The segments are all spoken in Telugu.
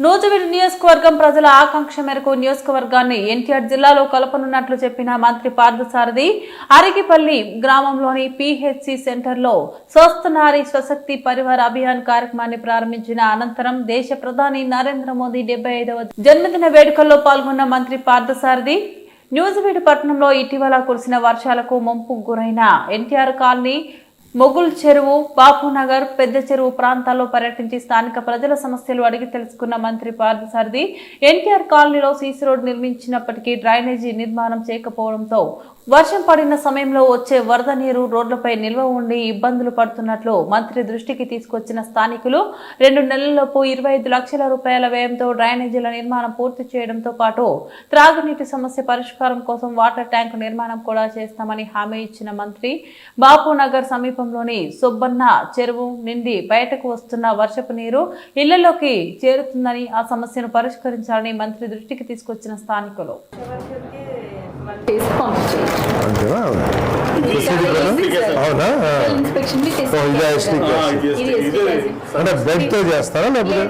నూజివీడు నియోజకవర్గం ప్రజల ఆకాంక్ష మేరకు నియోజకవర్గాన్ని ఎన్టీఆర్ జిల్లాలో కలపనున్నట్లు చెప్పిన మంత్రి పార్థసారథి అరిగిపల్లి గ్రామంలోని పిహెచ్సి సెంటర్లో స్వస్థ నారీ స్వశక్తి పరివార అభియాన్ కార్యక్రమాన్ని ప్రారంభించిన అనంతరం దేశ ప్రధాని నరేంద్ర మోదీ డెబ్బై ఐదవ జన్మదిన వేడుకల్లో పాల్గొన్న మంత్రి పార్థసారథి న్యూజివీడు పట్టణంలో ఇటీవల కురిసిన వర్షాలకు ముంపు గురైన ఎన్టీఆర్ కాలనీ మొగుల్ చెరువు బాపునగర్ పెద్ద చెరువు ప్రాంతాల్లో పర్యటించి స్థానిక ప్రజల సమస్యలు అడిగి తెలుసుకున్న మంత్రి పార్థసారథి ఎన్టీఆర్ కాలనీలో సీసీ రోడ్ నిర్మించినప్పటికీ డ్రైనేజీ నిర్మాణం చేయకపోవడంతో వర్షం పడిన సమయంలో వచ్చే వరద నీరు రోడ్లపై నిల్వ ఉండి ఇబ్బందులు పడుతున్నట్లు మంత్రి దృష్టికి తీసుకొచ్చిన స్థానికులు రెండు నెలల్లోపు ఇరవై ఐదు లక్షల రూపాయల వ్యయంతో డ్రైనేజీల నిర్మాణం పూర్తి చేయడంతో పాటు త్రాగునీటి సమస్య పరిష్కారం కోసం వాటర్ ట్యాంకు నిర్మాణం కూడా చేస్తామని హామీ ఇచ్చిన మంత్రి బాపూనగర్ సమీపంలోని సుబ్బన్న చెరువు నిండి బయటకు వస్తున్న వర్షపు నీరు ఇళ్ళలోకి చేరుతుందని ఆ సమస్యను పరిష్కరించాలని మంత్రి దృష్టికి తీసుకొచ్చిన స్థానికులు. చేసి. అంతేనా? అవునా? STK. అంటే బెడ్తో చేస్తారా లేకపోతే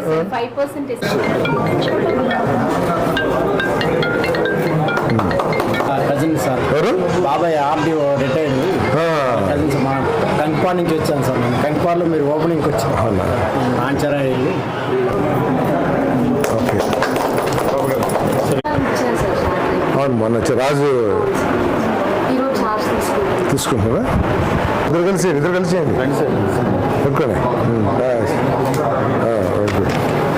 తీసుకుంటాం తీసుకుంటున్నారా ఇద్దరు కలిసి ఇద్దరు కలిసి పెట్టుకోండి. ఓకే.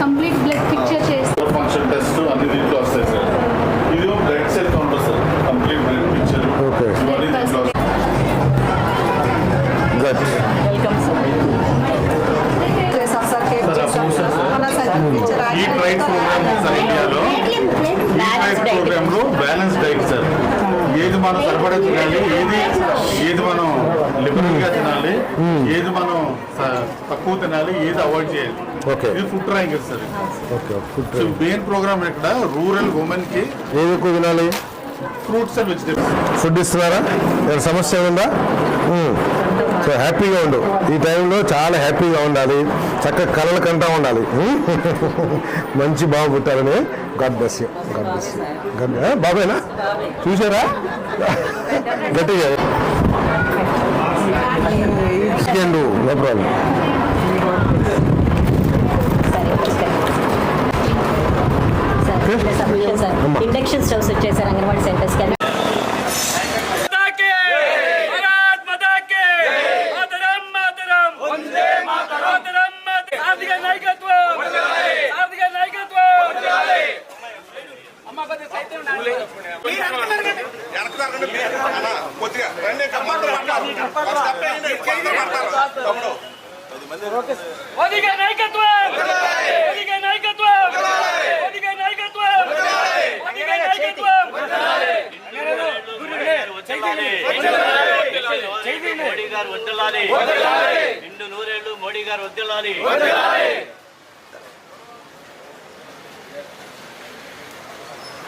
కంప్లీట్ బ్లడ్ పిక్చర్ చేసి ఫంక్షన్ టెస్ట్ అన్ని దీంట్లో వస్తాయి సార్. ఇది blood cell counter sir. Complete blood picture. Okay. Welcome sir ఈ ట్రైన్ ప్రోగ్రామ్ సార్ ఇండియాలో ఈ ట్రైన్ ప్రోగ్రామ్లో బ్యాలెన్స్ డైట్ సార్ ఏది మనం సరిపడా తినాలి ఏది ఏది మనం లిబరల్గా తినాలి ఏది మనం తక్కువ తినాలి ఏది అవాయిడ్ చేయాలి. ఇది food triangle sir okay food so main program ఇక్కడ రూరల్ ఉమెన్కి ఏది ఎక్కువ తినాలి? ఫ్రూట్స్ అండ్ వెజిటేబుల్స్ ఫుడ్ ఇస్తున్నారా? సమస్య ఉందా. సో హ్యాపీగా ఉండు. ఈ టైంలో చాలా హ్యాపీగా ఉండాలి. చక్కగా కళలు కంటా ఉండాలి. మంచి బాబు పుట్టాలని God bless you God bless you బాబేనా చూసారా? గట్టిగా. నో ప్రాబ్లం ఇండక్షన్ స్టవ్స్ వచ్చేసారు అంగన్వాడీ సెంటర్స్ మోదీగా నాయకత్వం మోదీగా నాయకత్వం మోదీగా నాయకత్వం మోదీగా నాయకత్వం మోడీ గారు వద్దలాలి నిండు నూరేళ్ళు మోడీ గారు వద్దలాలి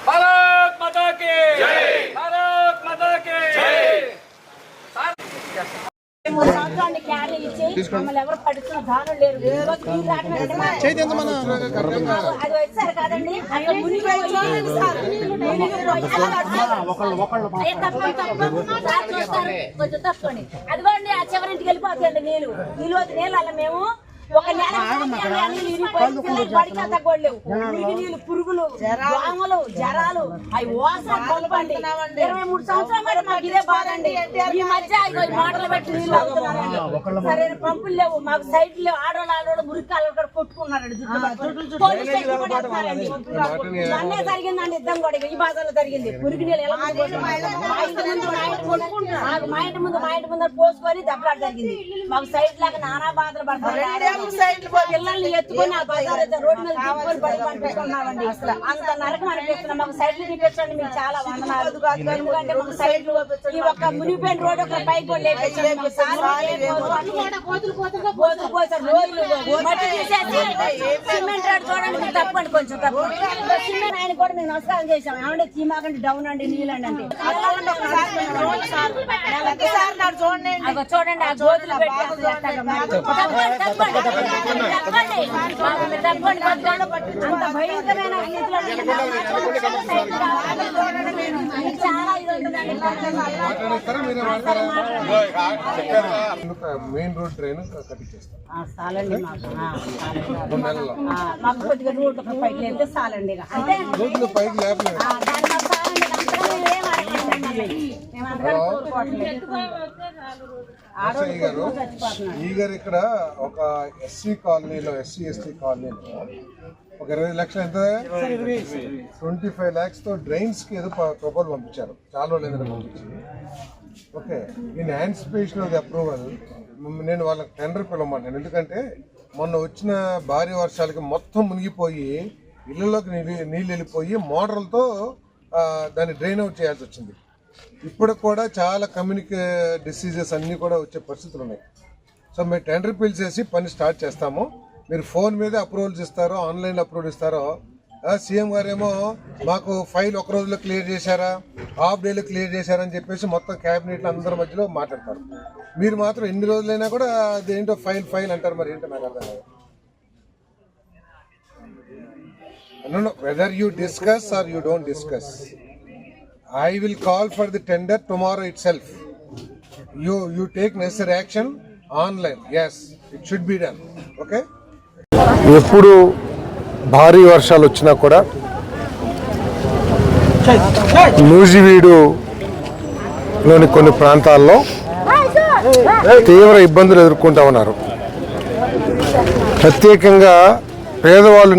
భారత్ మూడు సంవత్సరాలు క్యారీ ఇచ్చి మమ్మల్ని ఎవరు పడుతున్న దానం లేరు. ఈ రోజు మీరు రావడం అది వచ్చారు కదండి. అక్కడ. సార్ చూస్తారు, కొంచెం అదిగోండి ఆ చివరింటికి వెళ్ళిపోతాయండి నీళ్ళు. నీళ్ళు నీళ్ళు అలా మేము ఒక నెల నీళ్ళు పురుగులు దోమలు జరాలు అవి ఓసా ఇరవై మూడు సంవత్సరాలు మరి మాకు ఇదే బాధ అండి. ఈ మధ్య మోటార్లు పెట్టి నీళ్ళు సరైన పంపులు లేవు. మాకు సైడ్ లేవు. ఆడవాళ్ళు ఆడవాళ్ళు మురికాలు కూడా కొట్టుకున్నారండి. పోలీస్ స్టేషన్ కూడా జరిగిందండి. యుద్ధం కూడా ఈ బాధలో జరిగింది. పురుగు నీళ్ళు ఎలా ముందు మా ఇంటి ముందు మా ఇంటి ముందు పోసుకొని దెబ్బలాట జరిగింది. మాకు సైడ్ లాగా నానా బాధలు పడతారు. పిల్లల్ని ఎత్తుకొని ఆ బజార్ అయితే రోడ్డు మీద బడి పంపిస్తున్నామండి అంత నరకం అనిపిస్తున్నాం మాకు సైడ్లు చూపించండి మీకు చాలా వందనాలు. ఎందుకంటే మాకు సైడ్లు ఈ ఒక్క మునిగిపోయిన రోడ్డు ఒక పైకి కూడా లేపించండి మాకు చాలా కోతులు కోసారు రోజులు మట్టి తీసేసి సిమెంట్ రోడ్ చూడండి తప్పండి కొంచెం తప్పు. సిమెంట్ ఆయన కూడా మేము నమస్కారం చేసాం ఏమంటే చీమాకండి డౌన్ అండి నీళ్ళండి అగో చూడండి ఆ గోతులు అంత భయంకరమైన మెయిన్ రోడ్ ట్రైన్ చాలండి మాకు. కొద్దిగా రోడ్డు పైకి చాలండి. అంటే రోడ్లు పైకి లేపలేదు ఆ, దాని మాకు చాలండి అంతగా మేము ఏం కోరుకోవట్లేదు. గారు ఈ గారు ఇక్కడ ఒక ఎస్సీ కాలనీలో ఎస్సీ ఎస్టీ కాలనీలో ఒక ఇరవై లక్షలు ఎంత? ట్వంటీ ఫైవ్ ల్యాక్స్తో డ్రైన్స్కి ఏదో ప్రపోజల్ పంపించారు. చాలా రోజులు ఏదైనా పంపించి okay in anticipation of the approval నేను వాళ్ళకి టెండర్ పిలవమన్నాను ఎందుకంటే మొన్న వచ్చిన భారీ వర్షాలకి మొత్తం మునిగిపోయి ఇళ్ళలోకి నీళ్ళు నీళ్ళు వెళ్ళిపోయి మోటార్లతో దాన్ని డ్రైన్ అవుట్ చేయాల్సి వచ్చింది. ఇప్పుడు కూడా చాలా కమ్యూనికే డిసీజెస్ అన్నీ కూడా వచ్చే పరిస్థితులు ఉన్నాయి. సో మేము టెండర్ పిలిచేసి పని స్టార్ట్ చేస్తాము. మీరు ఫోన్ మీద అప్రూవల్స్ ఇస్తారో ఆన్లైన్ అప్రూవల్ ఇస్తారో సీఎం గారేమో మాకు ఫైల్ ఒక రోజులో క్లియర్ చేశారా హాఫ్ డేలో క్లియర్ చేశారా అని చెప్పేసి మొత్తం క్యాబినెట్లు అందరి మధ్యలో మాట్లాడతారు. మీరు మాత్రం ఎన్ని రోజులైనా కూడా అదేంటో ఫైల్ ఫైల్ అంటారు మరి ఏంటో నాకు అర్థం కాదు. Whether you discuss or you don't discuss I will call for the tender tomorrow itself you you take necessary action online yes it should be done okay ఎప్పుడు భారీ వర్షాలు వచ్చినా కూడా నూజివీడు లోని కొన్ని ప్రాంతాల్లో తీవ్ర ఇబ్బందులు ఎదుర్కొంటా ఉన్నారు. ప్రత్యేకంగా పేదవాళ్ళు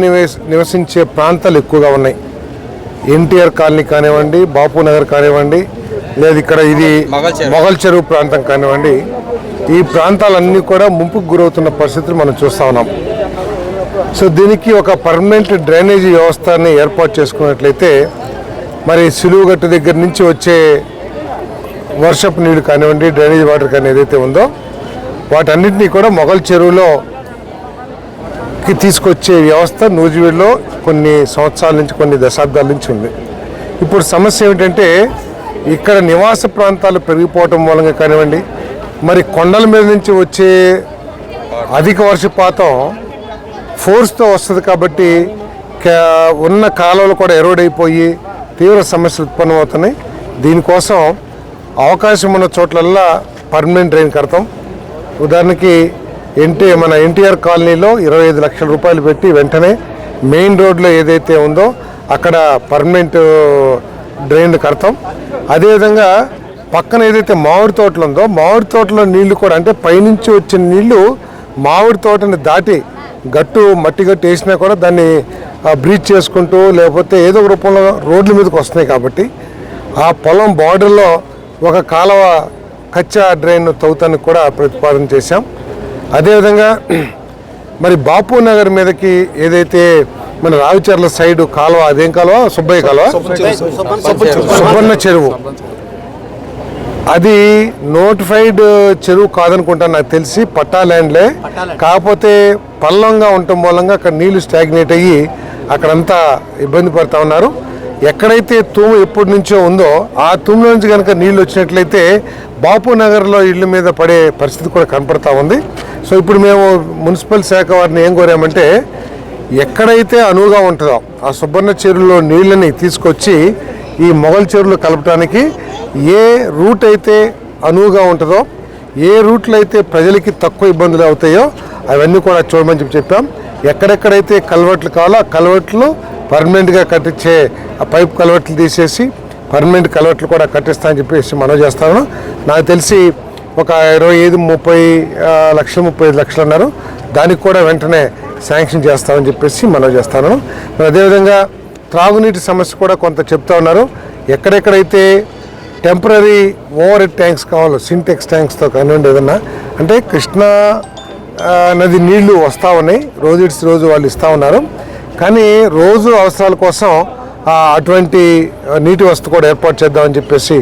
నివసించే ప్రాంతాలు ఎక్కువగా ఉన్నాయి. ఎన్టీఆర్ కాలనీ కానివ్వండి బాపు నగర్ కానివ్వండి లేదు ఇక్కడ ఇది మొగల్ చెరువు ప్రాంతం కానివ్వండి ఈ ప్రాంతాలన్నీ కూడా ముంపుకు గురవుతున్న పరిస్థితులు మనం చూస్తా ఉన్నాం. సో దీనికి ఒక పర్మనెంట్ డ్రైనేజీ వ్యవస్థని ఏర్పాటు చేసుకున్నట్లయితే మరి సులువుగట్టు దగ్గర నుంచి వచ్చే వర్షపు నీరు కానివ్వండి డ్రైనేజ్ వాటర్ కానీ ఏదైతే ఉందో వాటన్నిటినీ కూడా మొగల్ చెరువులో కి తీసుకొచ్చే వ్యవస్థ నూజివీడులో కొన్ని సంవత్సరాల నుంచి కొన్ని దశాబ్దాల నుంచి ఉంది. ఇప్పుడు సమస్య ఏమిటంటే ఇక్కడ నివాస ప్రాంతాలు పెరిగిపోవటం మూలంగా కానివ్వండి మరి కొండల మీద నుంచి వచ్చే అధిక వర్షపాతం ఫోర్స్తో వస్తుంది కాబట్టి ఉన్న కాలువలు కూడా ఎరోడ్ అయిపోయి తీవ్ర సమస్యలు ఉత్పన్నమవుతున్నాయి. దీనికోసం అవకాశం ఉన్న చోట్లల్లా పర్మనెంట్ డ్రైన్ కడతాం. ఉదాహరణకి ఎన్టీ మన ఎన్టీఆర్ కాలనీలో ఇరవై ఐదు లక్షల రూపాయలు పెట్టి వెంటనే మెయిన్ రోడ్లో ఏదైతే ఉందో అక్కడ పర్మనెంట్ డ్రైన్ కడతాం. అదేవిధంగా పక్కన ఏదైతే మామిడి తోటలు ఉందో మామిడి తోటలో నీళ్ళు కూడా అంటే పైనుంచి వచ్చిన నీళ్ళు మామిడి తోటని దాటి గట్టు మట్టి గట్టు వేసినా కూడా దాన్ని బ్రీచ్ చేసుకుంటూ లేకపోతే ఏదో ఒక రూపంలో రోడ్ల మీదకి వస్తున్నాయి కాబట్టి ఆ పొలం బార్డర్లో ఒక కాలువ కచ్చా డ్రైన్ తవ్వుతానికి కూడా ప్రతిపాదన చేశాం. అదేవిధంగా మరి బాపు నగర్ మీదకి ఏదైతే మన రావిచర్ల సైడ్ కాలువ అదేం కాలువ? సుబ్బయ్య కాలువ? సుబ్బన్న చెరువు. అది నోటిఫైడ్ చెరువు కాదనుకుంటా నాకు తెలిసి పట్టా ల్యాండ్లే. కాకపోతే పల్లంగా ఉండటం మూలంగా అక్కడ నీళ్ళు స్టాగ్నేట్ అయ్యి అక్కడంతా ఇబ్బంది పడతా ఉన్నారు. ఎక్కడైతే తూము ఎప్పటి నుంచో ఉందో ఆ తూము నుంచి కనుక నీళ్ళు వచ్చినట్లయితే బాపు నగర్లో ఇళ్ళ మీద పడే పరిస్థితి కూడా కనపడతా ఉంది. సో ఇప్పుడు మేము మున్సిపల్ శాఖ వారిని ఏం కోరామంటే ఎక్కడైతే అనువుగా ఉంటుందో ఆ సుబ్బర్ణ చెరువులో నీళ్ళని తీసుకొచ్చి ఈ మొగల్ చెరువులు కలపడానికి ఏ రూట్ అయితే అనువుగా ఉంటుందో ఏ రూట్లో అయితే ప్రజలకి తక్కువ ఇబ్బందులు అవుతాయో అవన్నీ కూడా చూడమని చెప్పి చెప్పాం. ఎక్కడెక్కడైతే కల్వర్ట్లు కావాలో ఆ కల్వర్ట్లు పర్మనెంట్గా కట్టించే ఆ పైప్ కల్వర్ట్లు తీసేసి పర్మనెంట్ కల్వర్ట్లు కూడా కట్టిస్తామని చెప్పేసి మనం చేస్తాను నాకు తెలిసి ఒక ఇరవై ఐదు ముప్పై లక్షలు ముప్పై ఐదు లక్షలు అన్నారు. దానికి కూడా వెంటనే శాంక్షన్ చేస్తామని చెప్పేసి మనం చేస్తాను అదేవిధంగా త్రాగునీటి సమస్య కూడా కొంత చెప్తా ఉన్నారు. ఎక్కడెక్కడైతే టెంపరీ ఓవర్ ట్యాంక్స్ కావాలో సింటెక్స్ ట్యాంక్స్తో కానివ్వండి ఏదన్నా అంటే కృష్ణా నది నీళ్ళు వస్తూ ఉన్నాయి. రోజు ఇట్స్ రోజు వాళ్ళు ఇస్తూ ఉన్నారు. కానీ రోజు అవసరాల కోసం అటువంటి నీటి వసతి కూడా ఏర్పాటు చేద్దామని చెప్పేసి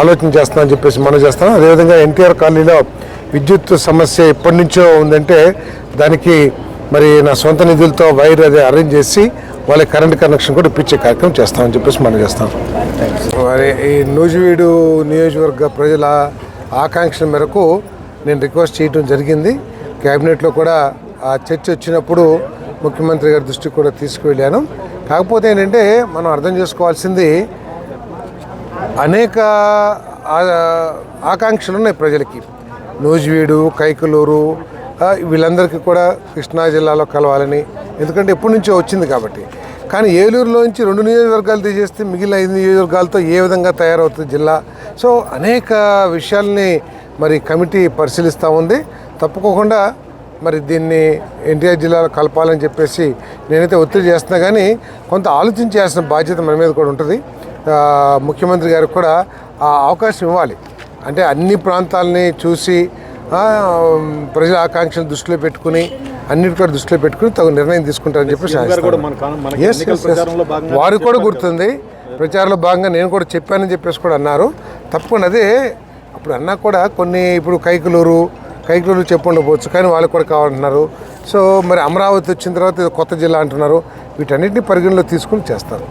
ఆలోచన చేస్తామని చెప్పేసి మనం చేస్తాం అదేవిధంగా ఎన్టీఆర్ కాలనీలో విద్యుత్ సమస్య ఎప్పటి నుంచో ఉందంటే దానికి మరి నా సొంత నిధులతో వైర్ అది అరేంజ్ చేసి వాళ్ళకి కరెంట్ కనెక్షన్ కూడా ఇప్పించే కార్యక్రమం చేస్తామని చెప్పేసి మనం చేస్తాం మరి ఈ నూజివీడు నియోజకవర్గ ప్రజల ఆకాంక్షల మేరకు నేను రిక్వెస్ట్ చేయడం జరిగింది. క్యాబినెట్లో కూడా ఆ చర్చ వచ్చినప్పుడు ముఖ్యమంత్రి గారి దృష్టికి కూడా తీసుకువెళ్ళాను. కాకపోతే ఏంటంటే మనం అర్థం చేసుకోవాల్సింది అనేక ఆకాంక్షలు ఉన్నాయి ప్రజలకి. నూజివీడు కైకలూరు వీళ్ళందరికీ కూడా కృష్ణా జిల్లాలో కలవాలని. ఎందుకంటే ఎప్పటి నుంచో వచ్చింది కాబట్టి. కానీ ఏలూరులోంచి రెండు నియోజకవర్గాలు తీసేస్తే మిగిలిన ఐదు నియోజకవర్గాలతో ఏ విధంగా తయారవుతుంది జిల్లా? సో అనేక విషయాల్ని మరి కమిటీ పరిశీలిస్తూ ఉంది. తప్పుకోకుండా మరి దీన్ని ఎన్టీఆర్ జిల్లాలో కలపాలని చెప్పేసి నేనైతే ఒత్తిడి చేస్తున్నా కానీ కొంత ఆలోచించాల్సిన బాధ్యత మన మీద కూడా ఉంటుంది. ముఖ్యమంత్రి గారికి కూడా ఆ అవకాశం ఇవ్వాలి. అంటే అన్ని ప్రాంతాలని చూసి ప్రజల ఆకాంక్షలు దృష్టిలో పెట్టుకుని అన్నిటి కూడా దృష్టిలో పెట్టుకుని తగు నిర్ణయం తీసుకుంటారని చెప్పేసి. వారికి కూడా గుర్తుంది. ప్రచారంలో భాగంగా నేను కూడా చెప్పానని చెప్పేసి కూడా అన్నారు. తప్పకుండా అదే అప్పుడు అన్నా కూడా కొన్ని ఇప్పుడు కైకలూరు కైకులు చెప్పు కానీ వాళ్ళకి కూడా కావాలంటున్నారు. సో మరి అమరావతి వచ్చిన తర్వాత కొత్త జిల్లా అంటున్నారు. వీటన్నిటిని పరిగణలో తీసుకుని చేస్తారు.